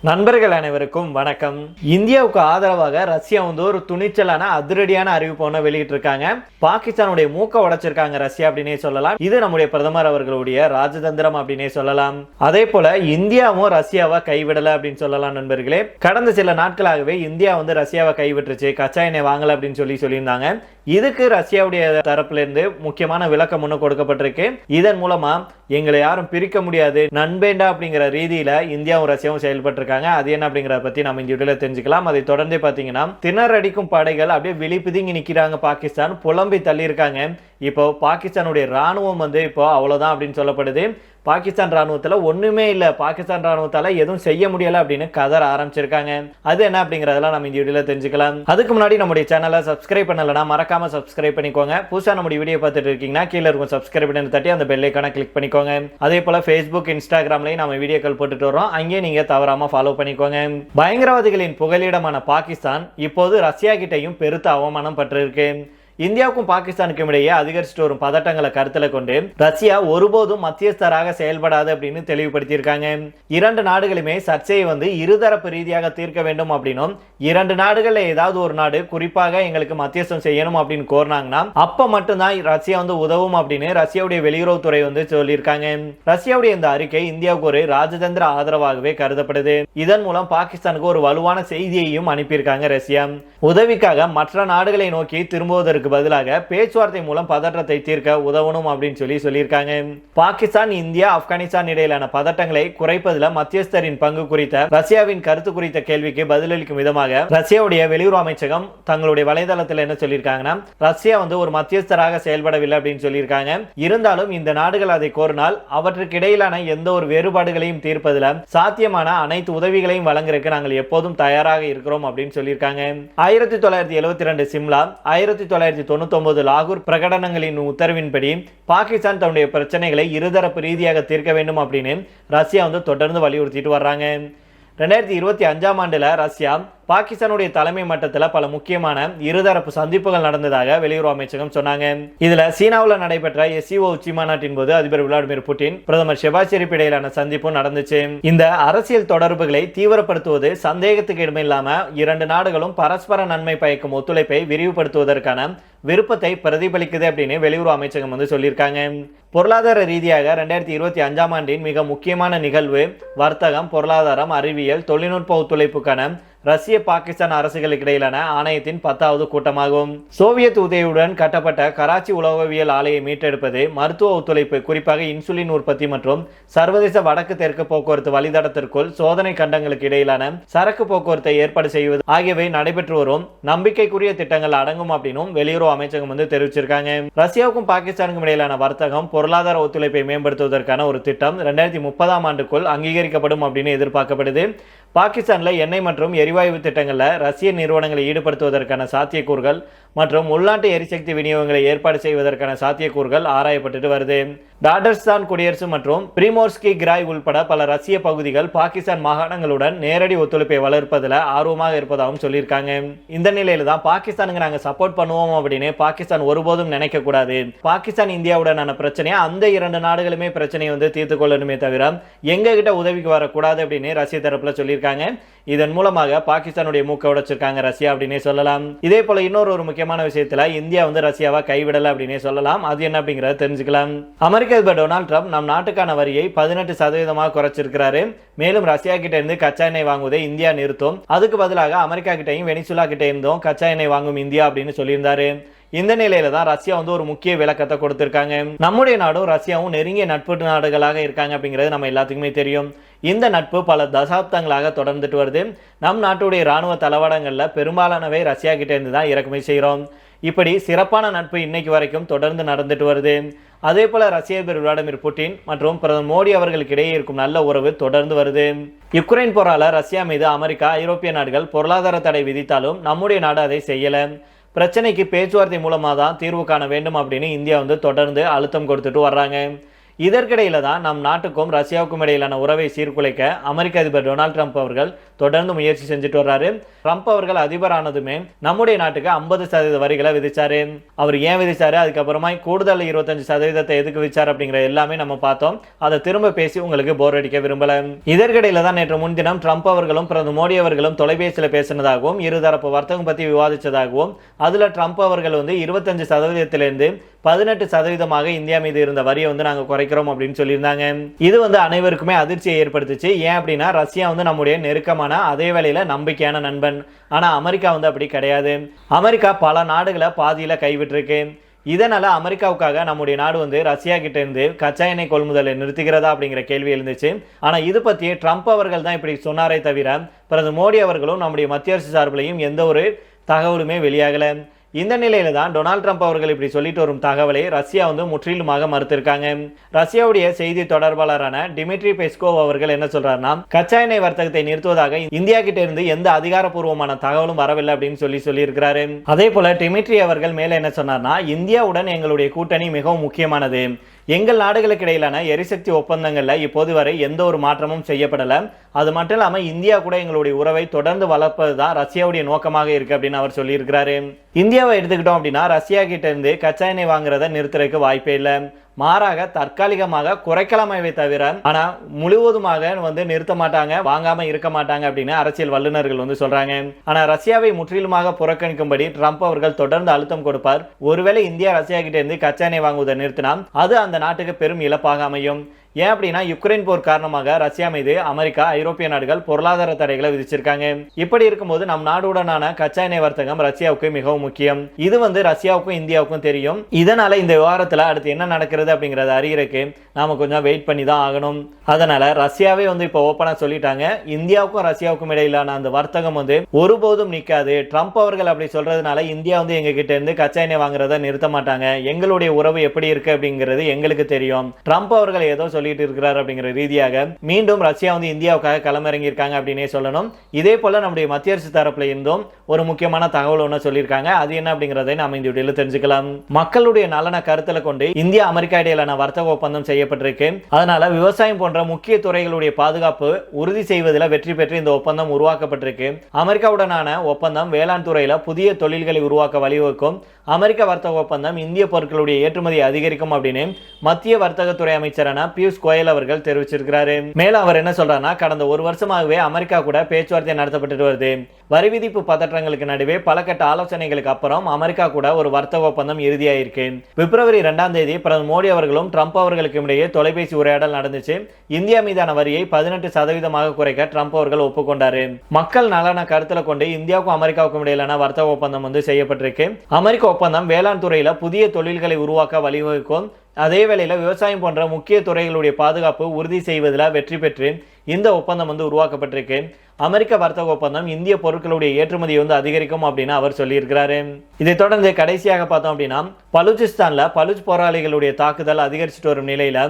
நண்பர்கள் அனைவருக்கும் வணக்கம். இந்தியாவுக்கு ஆதரவாக ரஷ்யா வந்து ஒரு துணிச்சலான அதிரடியான அறிவிப்பு ஒன்று வெளியிட்டிருக்காங்க. பாகிஸ்தானுடைய மூக்க உடைச்சிருக்காங்க ரஷ்யா அப்படின்னே சொல்லலாம். இது நம்முடைய பிரதமர் அவர்களுடைய ராஜதந்திரம் அப்படின்னே சொல்லலாம். அதே போல இந்தியாவும் ரஷ்யாவை கைவிடல அப்படின்னு சொல்லலாம் நண்பர்களே. கடந்த சில நாட்களாகவே இந்தியா வந்து ரஷ்யாவை கைவிட்டுருச்சு. கச்சா எண்ணெய் வாங்கல அப்படின்னு சொல்லி சொல்லியிருந்தாங்க. இதுக்கு ரஷ்யாவுடைய தரப்புல இருந்து முக்கியமான விளக்கம் ஒன்று கொடுக்கப்பட்டிருக்கு. இதன் மூலமா எங்களை யாரும் பிரிக்க முடியாது நண்பேண்டா அப்படிங்கிற ரீதியில இந்தியாவும் ரஷ்யாவும் செயல்பட்டு இருக்காங்க அது என்ன அப்படிங்கிறத பத்தி நம்ம இந்த வீடியோல தெரிஞ்சுக்கலாம். அதை தொடர்ந்து பாத்தீங்கன்னா திணறடிக்கும் படைகள் அப்படியே விழிப்புதுங்கி நிக்கிறாங்க பாகிஸ்தான். புலம்பி தள்ளி இருக்காங்க. இப்போ பாகிஸ்தானுடைய ராணுவம் வந்து இப்போ அவ்வளோதான் அப்படின்னு சொல்லப்படுது. பாகிஸ்தான் ராணுவத்தில் ஒன்றுமே இல்லை. பாகிஸ்தான் ராணுவத்தால் எதுவும் செய்ய முடியலை அப்படின்னு கதற ஆரம்பிச்சிருக்காங்க. அது என்ன அப்படிங்கிறதெல்லாம் நம்ம இந்த வீடியோவில் தெரிஞ்சுக்கலாம். அதுக்கு முன்னாடி நம்முடைய சேனலை சப்ஸ்கிரைப் பண்ணலைன்னா மறக்காமல் சப்ஸ்கிரைப் பண்ணிக்கோங்க. புதுசா நம்முடைய வீடியோ பார்த்துட்டு இருக்கீங்கன்னா கீழே இருக்கும் சப்ஸ்கிரைப் பண்ணி தட்டி அந்த பெல்லைக்கான கிளிக் பண்ணிக்கோங்க. அதே போல் ஃபேஸ்புக் இன்ஸ்டாகிராம்லையும் நம்ம வீடியோக்கள் போட்டுட்டு வரோம் அங்கேயே நீங்கள் தவறாமல் ஃபாலோ பண்ணிக்கோங்க. பயங்கரவாதிகளின் புகலிடமான பாகிஸ்தான் இப்போது ரஷ்யா கிட்டையும் பெருத்த அவமானம் பட்டிருக்கு. இந்தியாவுக்கும் பாகிஸ்தானுக்கும் இடையே அதிகரிச்சுட்டு வரும் பதட்டங்களை கருத்தில் கொண்டு ரஷ்யா ஒருபோதும் மத்தியஸ்தராக செயல்படாது அப்படின்னு தெளிவுபடுத்தியிருக்காங்க. இரண்டு நாடுகளுமே சர்ச்சையை வந்து இருதரப்பு ரீதியாக தீர்க்க வேண்டும் அப்படின்னும் இரண்டு நாடுகளில் ஏதாவது ஒரு நாடு குறிப்பாக எங்களுக்கு மத்தியஸ்தம் செய்யணும் அப்படின்னு கோரினாங்கன்னா அப்ப மட்டும்தான் ரஷ்யா வந்து உதவும் அப்படின்னு ரஷ்யாவுடைய வெளியுறவுத்துறை வந்து சொல்லியிருக்காங்க. ரஷ்யாவுடைய இந்த அறிக்கை இந்தியாவுக்கு ஒரு ராஜதந்திர ஆதரவாகவே கருதப்படுது. இதன் மூலம் பாகிஸ்தானுக்கு ஒரு வலுவான செய்தியையும் அனுப்பியிருக்காங்க ரஷ்யா. உதவிக்காக மற்ற நாடுகளை நோக்கி திரும்புவதற்கு பதிலாக பேச்சுவார்த்தை மூலம் பதற்றத்தை தீர்க்க உதவணும் அப்படின்னு சொல்லி சொல்லியிருக்காங்க. பாகிஸ்தான் இந்தியா ஆப்கானிஸ்தான் இடையிலான பதட்டங்களை குறைப்பதில் மத்தியஸ்தரின் பங்கு குறித்த ரஷ்யாவின் கருத்து குறித்த கேள்விக்கு பதிலளிக்கும் விதமாக ரஷ்யாவுடைய வெளியுறவு அமைச்சகம் தங்களுடைய வலைதளத்தில் என்ன சொல்லியிருக்காங்கன்னா ரஷ்யா வந்து ஒரு மத்தியஸ்தராக செயல்படவில்லை அப்படின்னு சொல்லியிருக்காங்க. இருந்தாலும் இந்த நாடுகள் அதை கோரினால் அவற்றுக்கு இடையிலான எந்த ஒரு வேறுபாடுகளையும் தீர்ப்பதில் சாத்தியமான அனைத்து உதவிகளையும் வழங்குறதுக்கு நாங்கள் எப்போதும் தயாராக இருக்கிறோம் அப்படின்னு சொல்லியிருக்காங்க. ஆயிரத்தி தொள்ளாயிரத்தி எழுபத்தி ரெண்டு சிம்லா ஆயிரத்தி தொள்ளாயிரத்தி தொண்ணூத்தி ஒன்பது லாகூர் பிரகடனங்களின் உத்தரவின்படி பாகிஸ்தான் தன்னுடைய பிரச்சனைகளை இருதரப்பு ரீதியாக தீர்க்க வேண்டும் அப்படின்னு ரஷ்யா வந்து தொடர்ந்து வலியுறுத்திட்டு வர்றாங்க. ரெண்டாயிரத்தி இருபத்தி அஞ்சாம் ஆண்டுல ரஷ்யா பாகிஸ்தானுடைய தலைமை மட்டத்தில் பல முக்கியமான இருதரப்பு சந்திப்புகள் நடந்ததாக வெளியுறவு அமைச்சகம் சொன்னாங்க. இதுல சீனாவில் நடைபெற்ற எஸ்இஓ உச்சி மாநாட்டின் போது அதிபர் விளாடிமிர் புட்டின் பிரதமர் ஷெபாஸ் ஷெரீப் இடையிலான சந்திப்பும் நடந்துச்சு. இந்த அரசியல் தொடர்புகளை தீவிரப்படுத்துவது சந்தேகத்துக்கு இடமில்லாம இரண்டு நாடுகளும் பரஸ்பர நன்மை பயக்கும் ஒத்துழைப்பை விரிவுபடுத்துவதற்கான விருப்பத்தை பிரதிபலிக்குது அப்படின்னு வெளியுறவு அமைச்சகம் வந்து சொல்லியிருக்காங்க. பொருளாதார ரீதியாக ரெண்டாயிரத்தி இருபத்தி அஞ்சாம் ஆண்டின் மிக முக்கியமான நிகழ்வு வர்த்தகம் பொருளாதாரம் அறிவியல் தொழில்நுட்ப ஒத்துழைப்புக்கான ரஷ்ய பாகிஸ்தான் அரசுகளுக்கு இடையிலான ஆணையத்தின் பத்தாவது கூட்டமாகும். சோவியத் உதவியுடன் கட்டப்பட்ட கராச்சி உலோகவியல் ஆலையை மீட்டெடுப்பது மருத்துவ ஒத்துழைப்பு குறிப்பாக இன்சுலின் உற்பத்தி மற்றும் சர்வதேச வடக்கு தெற்கு போக்குவரத்து வழித்தடத்திற்குள் சோதனை கண்டங்களுக்கு இடையிலான சரக்கு போக்குவரத்தை ஏற்பாடு செய்வது ஆகியவை நடைபெற்று வரும். நம்பிக்கைக்குரிய திட்டங்கள் அடங்கும் அப்படின்னும் வெளியுறவு அமைச்சகம் வந்து தெரிவிச்சிருக்காங்க. ரஷ்யாவுக்கும் பாகிஸ்தானுக்கும் இடையிலான வர்த்தகம் பொருளாதார ஒத்துழைப்பை மேம்படுத்துவதற்கான ஒரு திட்டம் ரெண்டாயிரத்தி முப்பதாம் ஆண்டுக்குள் அங்கீகரிக்கப்படும் அப்படின்னு எதிர்பார்க்கப்படுது. பாகிஸ்தானில் எண்ணெய் மற்றும் எரிவாயு திட்டங்களில் ரஷ்ய நிறுவனங்களை ஈடுபடுத்துவதற்கான சாத்தியக்கூறுகள் மற்றும் உள்நாட்டு எரிசக்தி விநியோகங்களை ஏற்பாடு செய்வதற்கான சாத்தியக்கூறுகள் ஆராயப்பட்டுட்டு வருது. டாடர்ஸ்தான் குடியரசு மற்றும் பிரிமோர்ஸ்கி கிராய் உள்பட பல ரஷ்ய பகுதிகள் பாகிஸ்தான் மாகாணங்களுடன் நேரடி ஒத்துழைப்பை வளர்ப்பதில் ஆர்வமாக இருப்பதாகவும் சொல்லியிருக்காங்க. இந்த நிலையில தான் பாகிஸ்தானுக்கு நாங்கள் சப்போர்ட் பண்ணுவோம் அப்படின்னு பாகிஸ்தான் ஒருபோதும் நினைக்க கூடாது. பாகிஸ்தான் இந்தியாவுடனான பிரச்சனையை அந்த இரண்டு நாடுகளுமே பிரச்சனையை வந்து தீர்த்து கொள்ளணுமே தவிர எங்ககிட்ட உதவிக்கு வரக்கூடாது அப்படின்னு ரஷ்ய தரப்புல சொல்லியிருக்காங்க. இதன் மூலமாக பாகிஸ்தானுடைய மூக்க உடைச்சிருக்காங்க ரஷ்யா அப்படின்னே சொல்லலாம். இதே போல இன்னொரு ஒரு முக்கியமான விஷயத்துல இந்தியா வந்து ரஷ்யாவை கைவிடல அப்படின்னே சொல்லலாம். அது என்ன அப்படிங்கறத தெரிஞ்சுக்கலாம். அமெரிக்க அதிபர் டொனால்ட் ட்ரம்ப் நம் நாட்டுக்கான வரியை பதினெட்டு சதவீதமாக குறைச்சிருக்கிறாரு. மேலும் ரஷ்யா கிட்ட இருந்து கச்சா எண்ணெய் வாங்குவதை இந்தியா நிறுத்தும். அதுக்கு பதிலாக அமெரிக்கா கிட்டையும் வெனிசுலா கிட்ட இருந்தும் கச்சா எண்ணெய் வாங்கும் இந்தியா அப்படின்னு சொல்லியிருந்தாரு. இந்த நிலையில தான் ரஷ்யா வந்து ஒரு முக்கிய விளக்கத்தை கொடுத்திருக்காங்க. நம்முடைய நாடும் ரஷ்யாவும் நெருங்கிய நட்பு நாடுகளாக இருக்காங்க அப்படிங்கிறது நம்ம எல்லாத்துக்குமே தெரியும். இந்த நட்பு பல தசாப்தங்களாக தொடர்ந்துட்டு வருது. நம் நாட்டுடைய ராணுவ தளவாடங்களில் பெரும்பாலானவை ரஷ்யா கிட்டேருந்து தான் இறக்குமதி செய்கிறோம் இப்படி சிறப்பான நட்பு இன்னைக்கு வரைக்கும் தொடர்ந்து நடந்துட்டு வருது. அதே போல ரஷ்ய அதிபர் விளாடிமிர் புட்டின் மற்றும் பிரதமர் மோடி அவர்களுக்கு இடையே இருக்கும் நல்ல உறவு தொடர்ந்து வருது. யுக்ரைன் போரால ரஷ்யா மீது அமெரிக்கா ஐரோப்பிய நாடுகள் பொருளாதார தடை விதித்தாலும் நம்முடைய நாடு அதை செய்யல. பிரச்சனைக்கு பேச்சுவார்த்தை மூலமாக தான் தீர்வு காண வேண்டும் அப்படின்னு இந்தியா வந்து தொடர்ந்து அழுத்தம் கொடுத்துட்டு வர்றாங்க. இதற்கிடையில தான் நம் நாட்டுக்கும் ரஷ்யாவுக்கும் இடையிலான உறவை சீர்குலைக்க அமெரிக்க அதிபர் டொனால்ட் ட்ரம்ப் அவர்கள் தொடர்ந்து முயற்சி செஞ்சுட்டு வர்றாரு. ட்ரம்ப் அவர்கள் அதிபரானதுமே நம்முடைய நாட்டுக்கு ஐம்பது சதவீத வரிகளை விதிச்சாரு. அவர் ஏன் விதிச்சாரு? அதுக்கப்புறமா கூடுதல் இருபத்தஞ்சு சதவீதத்தை எதுக்கு விதிச்சார் அப்படிங்கிற எல்லாமே நம்ம பார்த்தோம். அதை திரும்ப பேசி உங்களுக்கு போர் அடிக்க விரும்பல. இதற்கிடையில தான் நேற்று முன்தினம் ட்ரம்ப் அவர்களும் பிரதமர் மோடி அவர்களும் தொலைபேசியில் பேசினதாகவும் இருதரப்பு வர்த்தகம் பத்தி விவாதிச்சதாகவும் அதுல ட்ரம்ப் அவர்கள் வந்து இருபத்தஞ்சு சதவீதத்திலிருந்து பதினெட்டு சதவீதமாக இந்தியா மீது இருந்த வரியை வந்து நாங்கள் குறைக்கிறோம் அப்படின்னு சொல்லியிருந்தாங்க. இது வந்து அனைவருக்குமே அதிர்ச்சியை ஏற்படுத்துச்சு. ஏன் அப்படின்னா ரஷ்யா வந்து நம்முடைய நெருக்கமான அதே வேளையில் நம்பிக்கையான நண்பன். ஆனால் அமெரிக்கா வந்து அப்படி கிடையாது. அமெரிக்கா பல நாடுகளை பாதியில் கைவிட்டிருக்கு. இதனால் அமெரிக்காவுக்காக நம்முடைய நாடு வந்து ரஷ்யா கிட்ட இருந்து கச்சா எண்ணெய் கொள்முதலை நிறுத்துகிறதா அப்படிங்கிற கேள்வி எழுந்துச்சு. ஆனால் இது பற்றி ட்ரம்ப் அவர்கள் தான் இப்படி சொன்னாரே தவிர பிரதமர் மோடி அவர்களும் நம்முடைய மத்திய அரசு சார்பிலையும் எந்த ஒரு தகவலுமே வெளியாகலை. இந்த நிலையில தான் டொனால்ட் ட்ரம்ப் அவர்கள் இப்படி சொல்லிட்டு வரும் தகவலை ரஷ்யா வந்து முற்றிலுமாக மறுத்திருக்காங்க. ரஷ்யாவுடைய செய்தி தொடர்பாளரான டிமிட்ரி பெஸ்கோவ் அவர்கள் என்ன சொல்றாருன்னா கச்சா எண்ணெய் வர்த்தகத்தை நிறுத்துவதாக இந்தியா கிட்ட இருந்து எந்த அதிகாரப்பூர்வமான தகவலும் வரவில்லை அப்படின்னு சொல்லி சொல்லியிருக்கிறாரு. அதே போல டிமிட்ரி அவர்கள் மேல என்ன சொன்னார்னா இந்தியாவுடன் எங்களுடைய கூட்டணி மிகவும் முக்கியமானது. எங்கள் நாடுகளுக்கு இடையிலான எரிசக்தி ஒப்பந்தங்கள்ல இப்போது வரை எந்த ஒரு மாற்றமும் செய்யப்படல. அது மட்டும் இல்லாமல் இந்தியா கூட எங்களுடைய உறவை தொடர்ந்து வளர்ப்பது தான் ரஷ்யாவுடைய நோக்கமாக இருக்கு அப்படின்னு அவர் சொல்லியிருக்கிறாரு. இந்தியாவை எடுத்துக்கிட்டோம் அப்படின்னா ரஷ்யா கிட்ட இருந்து கச்சா எண்ணெய் வாங்குறத நிறுத்துறதுக்கு வாய்ப்பே இல்லை. மாறாக தற்காலிகமாக குறைக்கலாமே தவிர ஆனால் முழுவதுமாக வந்து நிறுத்த மாட்டாங்க வாங்காம இருக்க மாட்டாங்க அப்படின்னு அரசியல் வல்லுநர்கள் வந்து சொல்றாங்க. ஆனால் ரஷ்யாவை முற்றிலுமாக புறக்கணிக்கும்படி ட்ரம்ப் அவர்கள் தொடர்ந்து அழுத்தம் கொடுப்பார். ஒருவேளை இந்தியா ரஷ்யா கிட்ட இருந்து கச்சா எண்ணெய் வாங்குவதை நிறுத்தினால் அது அந்த நாட்டுக்கு பெரும் இழப்பாக அமையும். ஏன் அப்படின்னா யுக்ரைன் போர் காரணமாக ரஷ்யா மீது அமெரிக்கா ஐரோப்பிய நாடுகள் பொருளாதார தடைகளை விதிச்சிருக்காங்க. இப்படி இருக்கும்போது நம் நாடுடனான கச்சா எண்ணெய் வர்த்தகம் ரஷ்யாவுக்கு மிகவும் முக்கியம். இது வந்து ரஷ்யாவுக்கும் இந்தியாவுக்கும் தெரியும். இதனால இந்த விவகாரத்தில் அடுத்து என்ன நடக்கிறது அப்படிங்கறத அறியறதுக்கு நாம கொஞ்சம் வெயிட் பண்ணி தான் ஆகணும். அதனால ரஷ்யாவே வந்து இப்போ ஓப்பனாக சொல்லிட்டாங்க. இந்தியாவுக்கும் ரஷ்யாவுக்கும் இடையிலான அந்த வர்த்தகம் வந்து ஒருபோதும் நிக்காது. ட்ரம்ப் அவர்கள் அப்படி சொல்றதுனால இந்தியா வந்து எங்ககிட்ட இருந்து கச்சா எண்ணெய் வாங்குறத நிறுத்த மாட்டாங்க. எங்களுடைய உறவு எப்படி இருக்கு அப்படிங்கிறது எங்களுக்கு தெரியும். ட்ரம்ப் அவர்கள் ஏதோ சொல்லிட்டு இருக்கிறார் அப்படிங்கிற ரீதியாக மீண்டும் ரஷ்யா வந்து இந்தியாவுக்காக களமிறங்கி இருக்காங்க அப்படின்னே சொல்லணும். இதே போல நம்முடைய மத்திய அரசு தரப்புல இருந்தும் ஒரு முக்கியமான தகவல் ஒன்று சொல்லியிருக்காங்க. அது என்ன அப்படிங்கிறதை நாம் இந்த வீடியோவில் தெரிஞ்சுக்கலாம். மக்களுடைய நலனை கருத்தில் கொண்டு இந்தியா அமெரிக்கா இடையிலான வர்த்தக ஒப்பந்தம் செய்யப்பட்டிருக்கு அதனால விவசாயம் போன்ற முக்கிய துறைகளுடைய பாதுகாப்பு உறுதி செய்வதில் வெற்றி பெற்று இந்த ஒப்பந்தம் உருவாக்கப்பட்டிருக்கு. அமெரிக்காவுடனான ஒப்பந்தம் வேளாண் துறையில புதிய தொழில்களை உருவாக்க வழிவகுக்கும். அமெரிக்க வர்த்தக ஒப்பந்தம் இந்திய பொருட்களுடைய ஏற்றுமதி அதிகரிக்கும் அப்படின்னு மத்திய வர்த்தகத்துறை அமைச்சரான பியூஷ் கோயல் அவர்கள் தெரிவிச்சிருக்கிறாரு. மேலும் அவர் என்ன சொல்றாருன்னா கடந்த ஒரு வருஷமாகவே அமெரிக்கா கூட பேச்சுவார்த்தை நடத்தப்பட்டு வருது. வரிவிதிப்பு பதற்றங்களுக்கு நடுவே பல கட்ட ஆலோசனைகளுக்கு அப்புறம் அமெரிக்கா கூட ஒரு வர்த்தக ஒப்பந்தம் இறுதியாயிருக்கு. பிப்ரவரி இரண்டாம் தேதி பிரதமர் மோடி அவர்களும் ட்ரம்ப் அவர்களுக்கும் இடையே தொலைபேசி உரையாடல் நடந்துச்சு. இந்தியா மீதான வரியை பதினெட்டு சதவீதமாக குறைக்க ட்ரம்ப் அவர்கள் ஒப்புக்கொண்டாரு. மக்கள் நலனை கருத்தில் கொண்டு இந்தியாவுக்கும் அமெரிக்காவுக்கும் இடையிலான வர்த்தக ஒப்பந்தம் வந்து செய்யப்பட்டிருக்கு. அமெரிக்க ஒப்பந்தம் வேளாண் துறையில புதிய தொழில்களை உருவாக்க வழிவகுக்கும். அதே வேளையில் விவசாயம் போன்ற முக்கிய துறைகளுடைய பாதுகாப்பு உறுதி செய்வதில் வெற்றி பெற்று இந்த ஒப்பந்தம் வந்து உருவாக்கப்பட்டிருக்கு. அமெரிக்க வர்த்தக ஒப்பந்தம் இந்திய பொருட்களுடைய ஏற்றுமதியை வந்து அதிகரிக்கும் அப்படின்னு அவர் சொல்லியிருக்கிறாரு. இதை தொடர்ந்து கடைசியாக பார்த்தோம் அப்படின்னா பலுச்சிஸ்தானில் பலுச் போராளிகளுடைய தாக்குதல் அதிகரிச்சுட்டு வரும் நிலையில்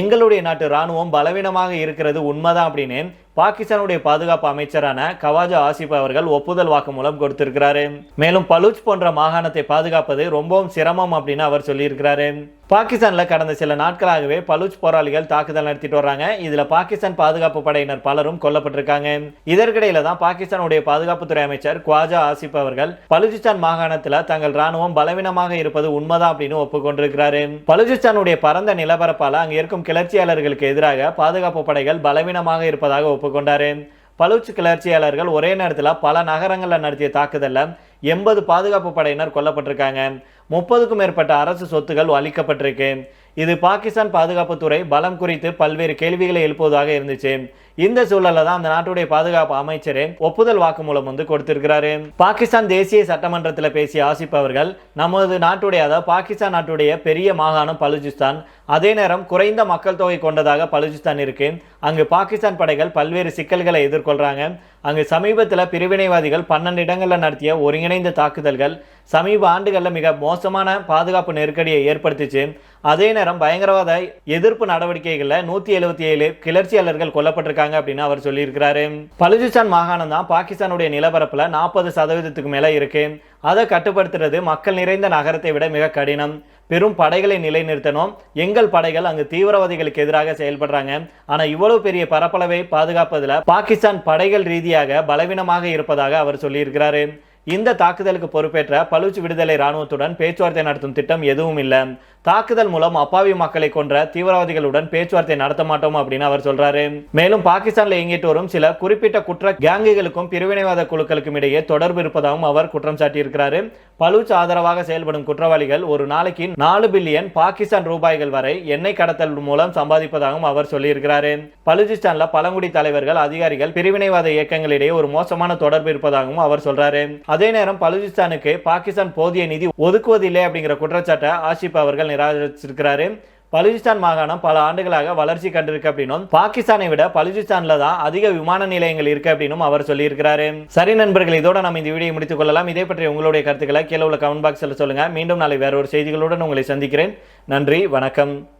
எங்களுடைய நாட்டு ராணுவம் பலவீனமாக இருக்கிறது உண்மைதான் அப்படின்னு பாகிஸ்தானுடைய பாதுகாப்பு அமைச்சரான கவாஜா ஆசிப் அவர்கள் ஒப்புதல் வாக்குமூலம் கொடுத்திருக்கிறாரு. மேலும் பலூச் போன்ற மாகாணத்தை பாதுகாப்பது ரொம்பவும் சிரமம் அப்படின்னு அவர் சொல்லியிருக்கிறாரு. பாகிஸ்தான்ல கடந்த சில நாட்களாகவே பலூச் போராளிகள் தாக்குதல் நடத்திட்டு வர்றாங்க. இதுல பாகிஸ்தான் பாதுகாப்பு படையினர் பலரும் கொல்லப்பட்டிருக்காங்க. இதற்கிடையில தான் பாகிஸ்தானுடைய பாதுகாப்புத்துறை அமைச்சர் குவாஜா ஆசிப் அவர்கள் பலுச்சிஸ்தான் மாகாணத்துல தங்கள் ராணுவம் பலவீனமாக இருப்பது உண்மைதான் அப்படின்னு ஒப்புக்கொண்டிருக்கிறாரு. பலுச்சிஸ்தானுடைய பரந்த நிலப்பரப்பால அங்க இருக்கும் கிளர்ச்சியாளர்களுக்கு எதிராக பாதுகாப்பு படைகள் பலவீனமாக இருப்பதாக ஒப்பு ஒப்புக்கொண்டார் பலூச் கிளர்ச்சியாளர்கள் ஒரே நேரத்தில் பல நகரங்களில் நடத்திய தாக்குதலில் எண்பது பாதுகாப்பு படையினர் கொல்லப்பட்டிருக்காங்க. முப்பதுக்கும் மேற்பட்ட அரசு சொத்துகள் அளிக்கப்பட்டிருக்கு. இது பாகிஸ்தான் பாதுகாப்புத்துறை பலம் குறித்து பல்வேறு கேள்விகளை எழுப்புவதாக இருந்துச்சு. இந்த சூழல்ல தான் அந்த நாட்டுடைய பாதுகாப்பு அமைச்சரே ஒப்புதல் வாக்குமூலம் வந்து கொடுத்திருக்கிறாரு. பாகிஸ்தான் தேசிய சட்டமன்றத்தில் பேசிய ஆசிப் அவர்கள் நமது நாட்டுடைய அதாவது பாகிஸ்தான் நாட்டுடைய பெரிய மாகாணம் பலுஜிஸ்தான் அதே நேரம் குறைந்த மக்கள் தொகை கொண்டதாக பலுஜிஸ்தான் இருக்கு. அங்கு பாகிஸ்தான் படைகள் பல்வேறு சிக்கல்களை எதிர்கொள்றாங்க. அங்கு சமீபத்தில் பிரிவினைவாதிகள் பன்னெண்டு இடங்களில் நடத்திய ஒருங்கிணைந்த தாக்குதல்கள் சமீப ஆண்டுகளில் மிக மோசமான பாதுகாப்பு நெருக்கடியை ஏற்படுத்திச்சு. அதே நேரம் பயங்கரவாத எதிர்ப்பு நடவடிக்கைகளில் நூற்றி எழுபத்தி ஏழு கிளர்ச்சியாளர்கள் கொல்லப்பட்டிருக்காங்க. அப்படின்னு அவர் சொல்லியிருக்கிறாரு. பலுஜிஸ்தான் மாகாணம் தான் பாகிஸ்தானுடைய நிலப்பரப்பில் நாற்பது சதவீதத்துக்கு மேலே இருக்கு. அதை கட்டுப்படுத்துறது மக்கள் நிறைந்த நகரத்தை விட மிக கடினம். பெரும் படைகளை நிலைநிறுத்தணும். எங்கள் படைகள் அங்கு தீவிரவாதிகளுக்கு எதிராக செயல்படுறாங்க. ஆனால் இவ்வளவு பெரிய பரப்பளவை பாதுகாப்பதில் பாகிஸ்தான் படைகள் ரீதியாக பலவீனமாக இருப்பதாக அவர் சொல்லியிருக்கிறாரு. இந்த தாக்குதலுக்கு பொறுப்பேற்ற பலூச் விடுதலை ராணுவத்துடன் பேச்சுவார்த்தை நடத்தும் திட்டம் எதுவும் இல்லை. தாக்குதல் மூலம் அப்பாவி மக்களை கொன்ற தீவிரவாதிகளுடன் பேச்சுவார்த்தை நடத்த மாட்டோம் அப்படின்னு அவர் சொல்றாரு. மேலும் பாகிஸ்தான்ல இயங்கிட்டு வரும் சில குறிப்பிட்ட குற்ற கேங்குகளுக்கும் பிரிவினைவாத குழுக்களுக்கும் இடையே தொடர்பு இருப்பதாகவும் அவர் குற்றம் சாட்டியிருக்கிறாரு. பலூச் ஆதரவாக செயல்படும் குற்றவாளிகள் ஒரு நாளைக்கு நாலு பில்லியன் பாகிஸ்தான் ரூபாய்கள் வரை எண்ணெய் கடத்தல் மூலம் சம்பாதிப்பதாகவும் அவர் சொல்லியிருக்கிறாரு. பலுச்சிஸ்தான்ல பழங்குடி தலைவர்கள் அதிகாரிகள் பிரிவினைவாத இயக்கங்களிடையே ஒரு மோசமான தொடர்பு இருப்பதாகவும் அவர் சொல்றாரு. அதே நேரம் பலுஜிஸ்தானுக்கு பாகிஸ்தான் போதிய நிதி ஒதுக்குவதில்லை அப்படிங்கிற குற்றச்சாட்டை ஆசிப் அவர்கள் நிராகரிச்சிருக்கிறாரு. பலுஜிஸ்தான் மாகாணம் பல ஆண்டுகளாக வளர்ச்சி கண்டிருக்கு அப்படின்னும் பாகிஸ்தானை விட பலுஜிஸ்தான்ல தான் அதிக விமான நிலையங்கள் இருக்கு அப்படின்னும் அவர் சொல்லியிருக்கிறாரு. சரி நண்பர்கள் இதோட நம்ம இந்த வீடியோ முடித்துக் கொள்ளலாம். இதே பற்றி உங்களுடைய கருத்துக்களை கீழே உள்ள கமெண்ட் பாக்ஸில் சொல்லுங்க. மீண்டும் நாளை வேற ஒரு செய்திகளுடன் உங்களை சந்திக்கிறேன். நன்றி வணக்கம்.